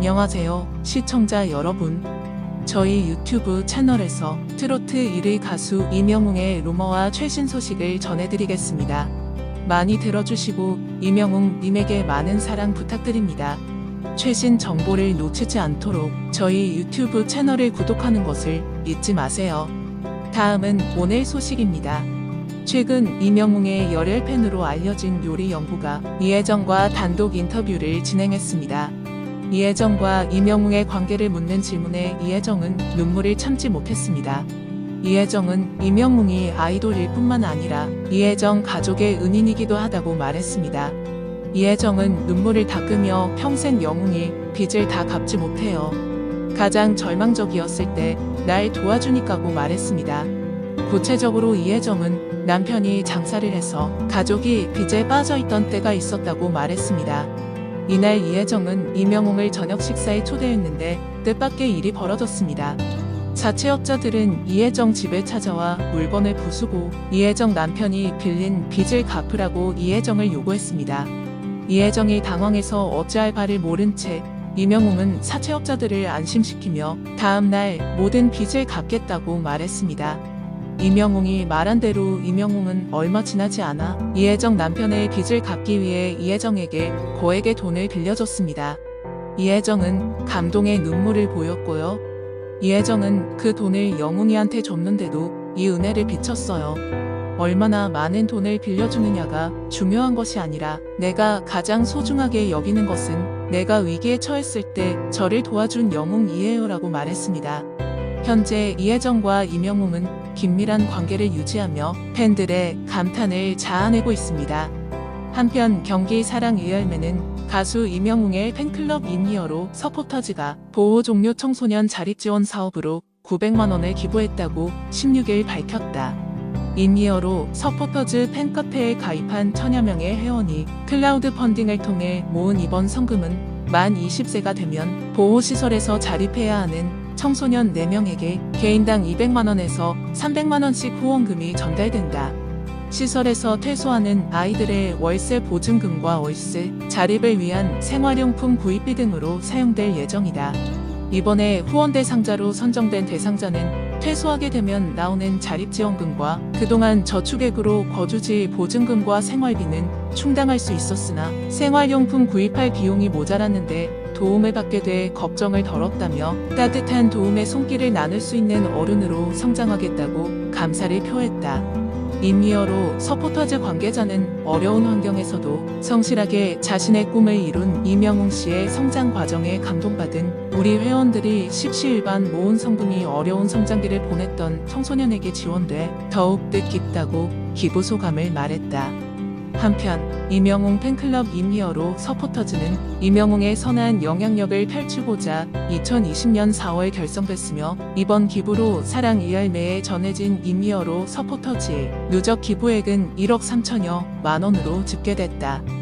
안녕하세요, 시청자 여러분. 저희 유튜브 채널에서 트로트 1위 가수 이명웅의 루머와 최신 소식을 전해드리겠습니다. 많이 들어주시고 이명웅 님에게 많은 사랑 부탁드립니다. 최신 정보를 놓치지 않도록 저희 유튜브 채널을 구독하는 것을 잊지 마세요. 다음은 오늘 소식입니다. 최근 이명웅의 열혈 팬으로 알려진 요리 연구가 이혜정과 단독 인터뷰를 진행했습니다. 이혜정과 이명웅의 관계를 묻는 질문에 이혜정은 눈물을 참지 못했습니다. 이혜정은 이명웅이 아이돌일 뿐만 아니라 이혜정 가족의 은인이기도 하다고 말했습니다. 이혜정은 눈물을 닦으며 평생 영웅이 빚을 다 갚지 못해요. 가장 절망적이었을 때 날 도와주니까고 말했습니다. 구체적으로 이혜정은 남편이 장사를 해서 가족이 빚에 빠져 있던 때가 있었다고 말했습니다. 이날 이혜정은 이명웅을 저녁 식사에 초대했는데 뜻밖의 일이 벌어졌습니다. 자취업자들은 이혜정 집에 찾아와 물건을 부수고 이혜정 남편이 빌린 빚을 갚으라고 이혜정을 요구했습니다. 이혜정이 당황해서 어찌할 바를 모른 채 이명웅은 사채업자들을 안심시키며 다음날 모든 빚을 갚겠다고 말했습니다. 이명웅이 말한 대로 이명웅은 얼마 지나지 않아 이혜정 남편의 빚을 갚기 위해 이혜정에게 거액의 돈을 빌려줬습니다. 이혜정은 감동의 눈물을 보였고요. 이혜정은 그 돈을 영웅이한테 줬는데도 이 은혜를 비쳤어요. 얼마나 많은 돈을 빌려주느냐가 중요한 것이 아니라 내가 가장 소중하게 여기는 것은 내가 위기에 처했을 때 저를 도와준 영웅이에요라고 말했습니다. 현재 이혜정과 이명웅은 긴밀한 관계를 유지하며 팬들의 감탄을 자아내고 있습니다. 한편 경기 사랑의열매는 가수 이명웅의 팬클럽 인이어로 서포터즈가 보호 종료 청소년 자립 지원 사업으로 900만 원을 기부했다고 16일 밝혔다. 인이어로 서포터즈 팬카페에 가입한 천여 명의 회원이 클라우드 펀딩을 통해 모은 이번 성금은 만 20세가 되면 보호시설에서 자립해야 하는 청소년 4명에게 개인당 200만원에서 300만원씩 후원금이 전달된다. 시설에서 퇴소하는 아이들의 월세 보증금과 월세, 자립을 위한 생활용품 구입비 등으로 사용될 예정이다. 이번에 후원 대상자로 선정된 대상자는 퇴소하게 되면 나오는 자립지원금과 그동안 저축액으로 거주지 보증금과 생활비는 충당할 수 있었으나 생활용품 구입할 비용이 모자랐는데 도움을 받게 돼 걱정을 덜었다며 따뜻한 도움의 손길을 나눌 수 있는 어른으로 성장하겠다고 감사를 표했다. 인리어로 서포터즈 관계자는 어려운 환경에서도 성실하게 자신의 꿈을 이룬 이명웅 씨의 성장 과정에 감동받은 우리 회원들이 십시일반 모은 성금이 어려운 성장기를 보냈던 청소년에게 지원돼 더욱 뜻깊다고 기부 소감을 말했다. 한편 이명웅 팬클럽 인리어로 서포터즈는 이명웅의 선한 영향력을 펼치고자 2020년 4월 결성됐으며 이번 기부로 사랑 이열매에 전해진 인리어로 서포터즈의 누적 기부액은 1억 3천여 만 원으로 집계됐다.